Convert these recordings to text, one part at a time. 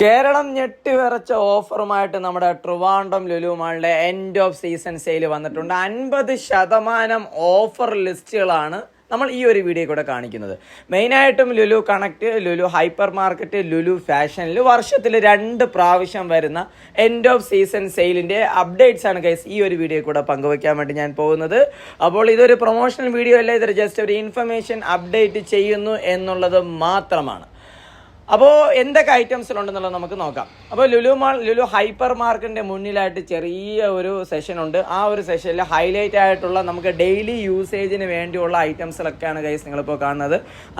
കേരളം ഞെട്ടിവിറച്ച ഓഫറുമായിട്ട് നമ്മുടെ ട്രിവാൻഡം ലുലുമാളുടെ എൻഡ് ഓഫ് സീസൺ സെയിൽ വന്നിട്ടുണ്ട്. അൻപത് ശതമാനം ഓഫർ ലിസ്റ്റുകളാണ് നമ്മൾ ഈ ഒരു വീഡിയോ കൂടെ കാണിക്കുന്നത്. മെയിനായിട്ടും Lulu connect Lulu hyper market Lulu ഫാഷനിൽ വർഷത്തിൽ രണ്ട് പ്രാവശ്യം വരുന്ന എൻഡ് ഓഫ് സീസൺ സെയിലിന്റെ അപ്ഡേറ്റ്സ് ആണ് ഗൈസ് ഈ ഒരു വീഡിയോ കൂടെ പങ്കുവയ്ക്കാൻ വേണ്ടി ഞാൻ പോകുന്നത്. അപ്പോൾ ഇതൊരു പ്രൊമോഷണൽ വീഡിയോ അല്ല ഇതൊരു ജസ്റ്റ് ഒരു ഇൻഫർമേഷൻ അപ്ഡേറ്റ് ചെയ്യുന്നു എന്നുള്ളത് മാത്രമാണ്. അപ്പോൾ എന്തൊക്കെ ഐറ്റംസിലുണ്ടെന്നുള്ളത് നമുക്ക് നോക്കാം. അപ്പോൾ ലുലു മാൾ ലുലു ഹൈപ്പർ മാർക്കിന്റെ മുന്നിലായിട്ട് ചെറിയ ഒരു സെഷൻ ഉണ്ട്. ആ ഒരു സെഷനിൽ ഹൈലൈറ്റ് ആയിട്ടുള്ള നമുക്ക് ഡെയിലി യൂസേജിന് വേണ്ടിയുള്ള ഐറ്റംസിലൊക്കെയാണ് കൈസ് നിങ്ങളിപ്പോൾ കാണുന്നത്.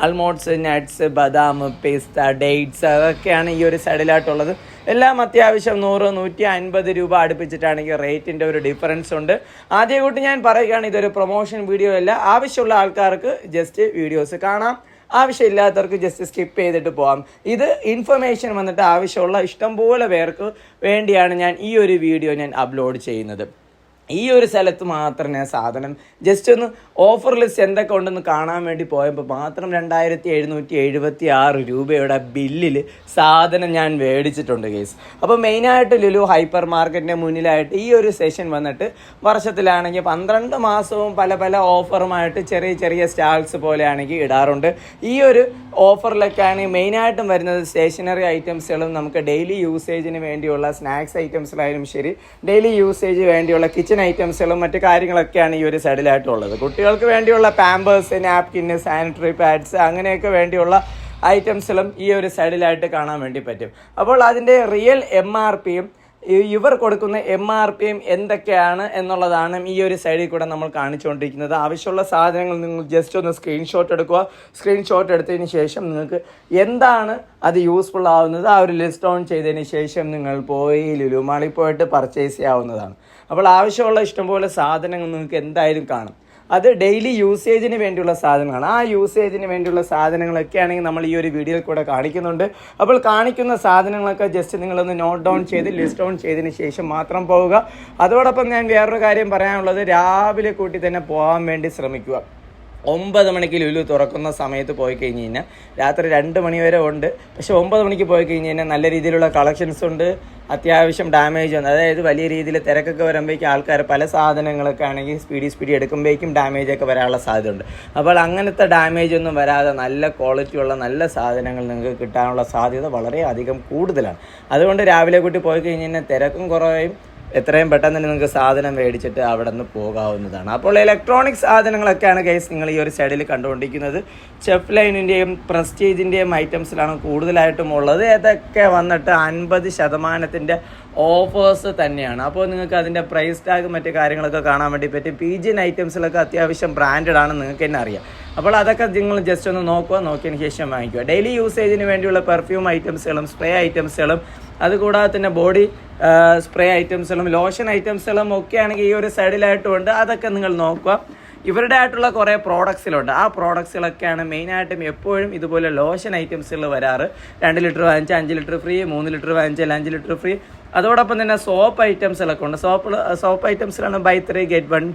അൽമോട്ട്സ് നട്ട്സ് ബദാം പിസ്ത ഡേറ്റ്സ് അതൊക്കെയാണ് ഈ ഒരു സൈഡിലായിട്ടുള്ളത്. എല്ലാം അത്യാവശ്യം നൂറ് നൂറ്റി അൻപത് രൂപ അടുപ്പിച്ചിട്ടാണെങ്കിൽ റേറ്റിന്റെ ഒരു ഡിഫറൻസ് ഉണ്ട്. ആദ്യം കൂട്ടി ഞാൻ പറയുകയാണ് ഇതൊരു പ്രൊമോഷൻ വീഡിയോ അല്ല. ആവശ്യമുള്ള ആൾക്കാർക്ക് ജസ്റ്റ് വീഡിയോസ് കാണാം. ആവശ്യമില്ലാത്തവർക്ക് ജസ്റ്റ് സ്കിപ്പ് ചെയ്തിട്ട് പോകാം ഇത് ഇൻഫർമേഷൻ വന്നിട്ട് ആവശ്യമുള്ള ഇഷ്ടംപോലെ പേർക്ക് വേണ്ടിയാണ് ഞാൻ ഈ ഒരു വീഡിയോ ഞാൻ അപ്ലോഡ് ചെയ്യുന്നത്. ഈ ഒരു സ്ഥലത്ത് മാത്രം ഞാൻ സാധനം ജസ്റ്റ് ഒന്ന് ഓഫർ ലിസ്റ്റ് എന്തൊക്കെ ഉണ്ടെന്ന് കാണാൻ വേണ്ടി പോയപ്പോൾ മാത്രം രണ്ടായിരത്തി എഴുന്നൂറ്റി എഴുപത്തി ആറ് രൂപയുടെ ബില്ലിൽ സാധനം ഞാൻ മേടിച്ചിട്ടുണ്ട് കേസ് അപ്പോൾ മെയിനായിട്ട് ലുലു ഹൈപ്പർ മാർക്കറ്റിന്റെ മുന്നിലായിട്ട് ഈ ഒരു സെഷൻ വന്നിട്ട് വർഷത്തിലാണെങ്കിൽ പന്ത്രണ്ട് മാസവും പല പല ഓഫറുമായിട്ട് ചെറിയ ചെറിയ സ്റ്റാൾസ് പോലെയാണെങ്കിൽ ഇടാറുണ്ട്. ഈ ഒരു ഓഫറിലൊക്കെയാണ് മെയിനായിട്ടും വരുന്നത് സ്റ്റേഷനറി ഐറ്റംസുകളും നമുക്ക് ഡെയിലി യൂസേജിന് വേണ്ടിയുള്ള സ്നാക്സ് ഐറ്റംസിലായാലും ശരി ഡെയിലി യൂസേജ് വേണ്ടിയുള്ള കിച്ചൺ ഐറ്റംസുകളും മറ്റു കാര്യങ്ങളൊക്കെയാണ് ഈ ഒരു സൈഡിലായിട്ടുള്ളത്. കുട്ടികൾക്ക് വേണ്ടിയുള്ള പാമ്പേഴ്സ് നാപ്കിന് സാനിറ്ററി പാഡ്സ് അങ്ങനെയൊക്കെ വേണ്ടിയുള്ള ഐറ്റംസിലും ഈ ഒരു സൈഡിലായിട്ട് കാണാൻ വേണ്ടി പറ്റും. അപ്പോൾ അതിന്റെ റിയൽ എം ആർ പിയും ഇവർ കൊടുക്കുന്ന എം ആർ പിയും എന്തൊക്കെയാണ് എന്നുള്ളതാണ് ഈ ഒരു സൈഡിൽ കൂടെ നമ്മൾ കാണിച്ചുകൊണ്ടിരിക്കുന്നത്. ആവശ്യമുള്ള സാധനങ്ങൾ നിങ്ങൾ ജസ്റ്റ് ഒന്ന് സ്ക്രീൻഷോട്ട് എടുക്കുക. സ്ക്രീൻഷോട്ട് എടുത്തതിന് ശേഷം നിങ്ങൾക്ക് എന്താണ് അത് യൂസ്ഫുൾ ആവുന്നത് ആ ഒരു ലിസ്റ്റ് ഓൺ ചെയ്തതിന് ശേഷം നിങ്ങൾ പോയി ലുലുമാളിൽ പോയിട്ട് പർച്ചേസ് ചെയ്യാവുന്നതാണ്. അപ്പോൾ ആവശ്യമുള്ള ഇഷ്ടംപോലെ സാധനങ്ങൾ നിങ്ങൾക്ക് എന്തായാലും കാണും. അത് ഡെയിലി യൂസേജിന് വേണ്ടിയുള്ള സാധനങ്ങളാണ്. ആ യൂസേജിന് വേണ്ടിയുള്ള സാധനങ്ങളൊക്കെ ആണെങ്കിൽ നമ്മൾ ഈ ഒരു വീഡിയോയിൽ കൂടെ കാണിക്കുന്നുണ്ട്. അപ്പോൾ കാണിക്കുന്ന സാധനങ്ങളൊക്കെ ജസ്റ്റ് നിങ്ങളൊന്ന് നോട്ട് ഡൗൺ ചെയ്ത് ലിസ്റ്റ് ഡൗൺ ചെയ്തതിന് ശേഷം മാത്രം പോവുക. അതോടൊപ്പം ഞാൻ വേറൊരു കാര്യം പറയാനുള്ളത് രാവിലെ കൂട്ടി തന്നെ പോകാൻ വേണ്ടി ശ്രമിക്കുക. ഒമ്പത് മണിക്ക് ലുലു തുറക്കുന്ന സമയത്ത് പോയി കഴിഞ്ഞ് കഴിഞ്ഞാൽ രാത്രി രണ്ട് മണി വരെ ഉണ്ട്. പക്ഷെ ഒമ്പത് മണിക്ക് പോയി കഴിഞ്ഞ് കഴിഞ്ഞാൽ നല്ല രീതിയിലുള്ള കളക്ഷൻസ് ഉണ്ട്. അത്യാവശ്യം ഡാമേജ് ഉണ്ട്. അതായത് വലിയ രീതിയിൽ തിരക്കൊക്കെ വരുമ്പോഴേക്കും ആൾക്കാർ പല സാധനങ്ങളൊക്കെ ആണെങ്കിൽ സ്പീഡി സ്പീഡി എടുക്കുമ്പോഴേക്കും ഡാമേജ് ഒക്കെ വരാനുള്ള സാധ്യത ഉണ്ട് അപ്പോൾ അങ്ങനത്തെ ഡാമേജ് ഒന്നും വരാതെ നല്ല ക്വാളിറ്റി ഉള്ള നല്ല സാധനങ്ങൾ നിങ്ങൾക്ക് കിട്ടാനുള്ള സാധ്യത വളരെ അധികം കൂടുതലാണ്. അതുകൊണ്ട് രാവിലെ കൂട്ടി പോയി കഴിഞ്ഞ് കഴിഞ്ഞാൽ തിരക്കും കുറയും. എത്രയും പെട്ടെന്ന് തന്നെ നിങ്ങൾക്ക് സാധനം മേടിച്ചിട്ട് അവിടെ നിന്ന് പോകാവുന്നതാണ്. അപ്പോൾ ഇലക്ട്രോണിക് സാധനങ്ങളൊക്കെയാണ് കേസ് നിങ്ങൾ ഈ ഒരു സൈഡിൽ കണ്ടുകൊണ്ടിരിക്കുന്നത്. ചെഫ് ലൈനിന്റെയും പ്രസ്റ്റീജിന്റെയും ഐറ്റംസിലാണ് കൂടുതലായിട്ടും ഉള്ളത്. ഇതൊക്കെ വന്നിട്ട് അൻപത് ശതമാനത്തിന്റെ ഓഫേഴ്സ് തന്നെയാണ്. അപ്പോൾ നിങ്ങൾക്ക് അതിന്റെ പ്രൈസ് ടാഗ് മറ്റു കാര്യങ്ങളൊക്കെ കാണാൻ വേണ്ടി പറ്റും. പി ജിൻ ഐറ്റംസിലൊക്കെ അത്യാവശ്യം ബ്രാൻഡഡ് ആണ് നിങ്ങൾക്ക് തന്നെ അറിയാം. അപ്പോൾ അതൊക്കെ നിങ്ങൾ ജസ്റ്റ് ഒന്ന് നോക്കുക. നോക്കിയതിന് ശേഷം വാങ്ങിക്കുക. ഡെയിലി യൂസേജിന് വേണ്ടിയുള്ള പെർഫ്യൂം ഐറ്റംസുകളും സ്പ്രേ ഐറ്റംസുകളും അതുകൂടാതെ തന്നെ ബോഡി സ്പ്രേ ഐറ്റംസുകളും ലോഷൻ ഐറ്റംസുകളും ഒക്കെ ആണെങ്കിൽ ഈ ഒരു സൈഡിലായിട്ടുമുണ്ട് അതൊക്കെ നിങ്ങൾ നോക്കുക. ഇവരുടെ ആയിട്ടുള്ള കുറേ പ്രോഡക്ട്സിലുണ്ട് ആ പ്രോഡക്ട്സുകളൊക്കെയാണ് മെയിനായിട്ടും എപ്പോഴും ഇതുപോലെ ലോഷൻ ഐറ്റംസുകൾ വരാറ്. രണ്ട് ലിറ്റർ വാങ്ങിച്ച അഞ്ച് ലിറ്റർ ഫ്രീ മൂന്ന് ലിറ്റർ വാങ്ങിച്ചാൽ അഞ്ച് ലിറ്റർ ഫ്രീ അതോടൊപ്പം തന്നെ സോപ്പ് ഐറ്റംസിലൊക്കെ ഉണ്ട്. Soap soap ഐറ്റംസിലാണ് buy three get one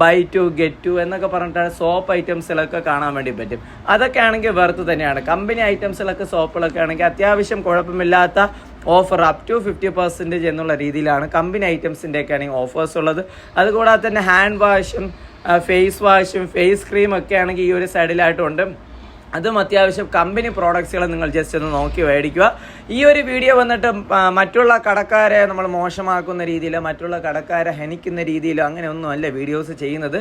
buy two get two എന്നൊക്കെ പറഞ്ഞിട്ടാണ് സോപ്പ് ഐറ്റംസിലൊക്കെ കാണാൻ വേണ്ടി പറ്റും. അതൊക്കെ ആണെങ്കിൽ വെറുത്ത് തന്നെയാണ്. കമ്പനി ഐറ്റംസിലൊക്കെ സോപ്പുകളൊക്കെ ആണെങ്കിൽ അത്യാവശ്യം കുഴപ്പമില്ലാത്ത offer up to fifty percentage എന്നുള്ള രീതിയിലാണ് കമ്പനി ഐറ്റംസിന്റെയൊക്കെ ആണെങ്കിൽ ഓഫേഴ്സ് ഉള്ളത്. അതുകൂടാതെ തന്നെ ഹാൻഡ് വാഷും ഫേസ് വാഷും ഫേസ് ക്രീം ഒക്കെ ആണെങ്കിൽ ഈ ഒരു സൈഡിലായിട്ടുണ്ട് അതും അത്യാവശ്യം കമ്പനി പ്രോഡക്ട്സുകൾ നിങ്ങൾ ജസ്റ്റ് ഒന്ന് നോക്കി മേടിക്കുക. ഈ ഒരു വീഡിയോ വന്നിട്ട് മറ്റുള്ള കടക്കാരെ നമ്മൾ മോശമാക്കുന്ന രീതിയിൽ മറ്റുള്ള കടക്കാരെ ഹനിക്കുന്ന രീതിയിലോ അങ്ങനെയൊന്നും അല്ല വീഡിയോസ് ചെയ്യുന്നത്.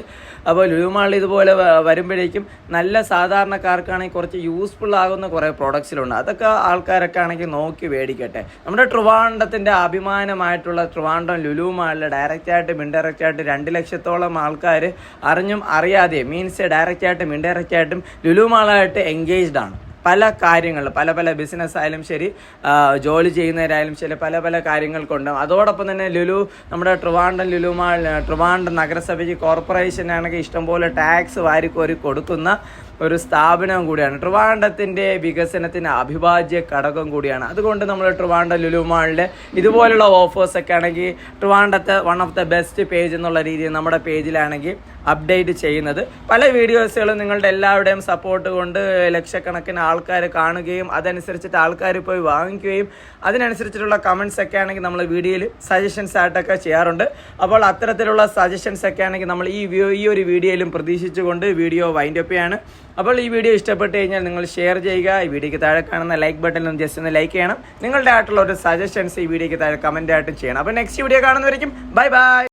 അപ്പോൾ ലുലുമാളിൽ ഇതുപോലെ വരുമ്പോഴേക്കും നല്ല സാധാരണക്കാർക്കാണെങ്കിൽ കുറച്ച് യൂസ്ഫുൾ ആകുന്ന കുറേ പ്രോഡക്ട്സിലുണ്ട് അതൊക്കെ ആൾക്കാരൊക്കെ ആണെങ്കിൽ നോക്കി മേടിക്കട്ടെ. നമ്മുടെ ട്രിവാൻഡത്തിന്റെ അഭിമാനമായിട്ടുള്ള ട്രിവാൻഡം ലുലുമാളിൽ ഡയറക്റ്റായിട്ടും ഇൻഡയറക്റ്റായിട്ടും രണ്ട് ലക്ഷത്തോളം ആൾക്കാർ അറിഞ്ഞും അറിയാതെയും മീൻസ് ഡയറക്റ്റായിട്ടും ഇൻഡയറക്റ്റായിട്ടും ലുലുമാളായിട്ട് എൻഗേജ്ഡ് ആണ്. പല കാര്യങ്ങൾ പല പല ബിസിനസ് ആയാലും ശരി ജോലി ചെയ്യുന്നവരായാലും ശരി പല പല കാര്യങ്ങൾ കൊണ്ടും. അതോടൊപ്പം തന്നെ ലുലു നമ്മുടെ ട്രിവാൻഡം ലുലുമാൾ ട്രിവാൻഡം നഗരസഭയ്ക്ക് കോർപ്പറേഷനാണെങ്കിൽ ഇഷ്ടംപോലെ ടാക്സ് വാരിക്കോരി കൊടുക്കുന്ന ഒരു സ്ഥാപനം കൂടിയാണ്. ട്രിവാൻഡത്തിന്റെ വികസനത്തിന് അഭിവാജ്യ ഘടകം കൂടിയാണ്. അതുകൊണ്ട് നമ്മൾ ട്രിവാൻഡം ലുലുമാളിൽ ഇതുപോലുള്ള ഓഫേഴ്സൊക്കെ ആണെങ്കിൽ ട്രിവാൻഡത്തെ one of the best page എന്നുള്ള രീതിയിൽ നമ്മുടെ പേജിലാണെങ്കിൽ അപ്ഡേറ്റ് ചെയ്യുന്നത്. പല വീഡിയോസുകളും നിങ്ങളുടെ എല്ലാവരുടെയും സപ്പോർട്ട് കൊണ്ട് ലക്ഷക്കണക്കിന് ആൾക്കാർ കാണുകയും അതനുസരിച്ചിട്ട് ആൾക്കാർ പോയി വാങ്ങിക്കുകയും അതിനനുസരിച്ചിട്ടുള്ള കമൻസ് ഒക്കെ ആണെങ്കിൽ നമ്മൾ വീഡിയോയിൽ സജഷൻസ് ആയിട്ടൊക്കെ ചെയ്യാറുണ്ട്. അപ്പോൾ അത്തരത്തിലുള്ള സജഷൻസ് ഒക്കെ ആണെങ്കിൽ നമ്മൾ ഈ ഈ ഒരു വീഡിയോയിലും പ്രതീക്ഷിച്ചുകൊണ്ട് വീഡിയോ വൈൻഡ് അപ്പ് ചെയ്യാണ്. അപ്പോൾ ഈ വീഡിയോ ഇഷ്ടപ്പെട്ട് കഴിഞ്ഞാൽ നിങ്ങൾ ഷെയർ ചെയ്യുക. ഈ വീഡിയോയ്ക്ക് താഴെ കാണുന്ന ലൈക്ക് ബട്ടണിൽ ജസ്റ്റ് ഒന്ന് ലൈക്ക് ചെയ്യണം. നിങ്ങളുടെ ആയിട്ടുള്ള ഒരു സജഷൻസ് ഈ വീഡിയോയ്ക്ക് താഴെ കമന്റ് ആയിട്ടും ചെയ്യണം. അപ്പോൾ നെക്സ്റ്റ് വീഡിയോ കാണുന്നവരേക്കും. Bye bye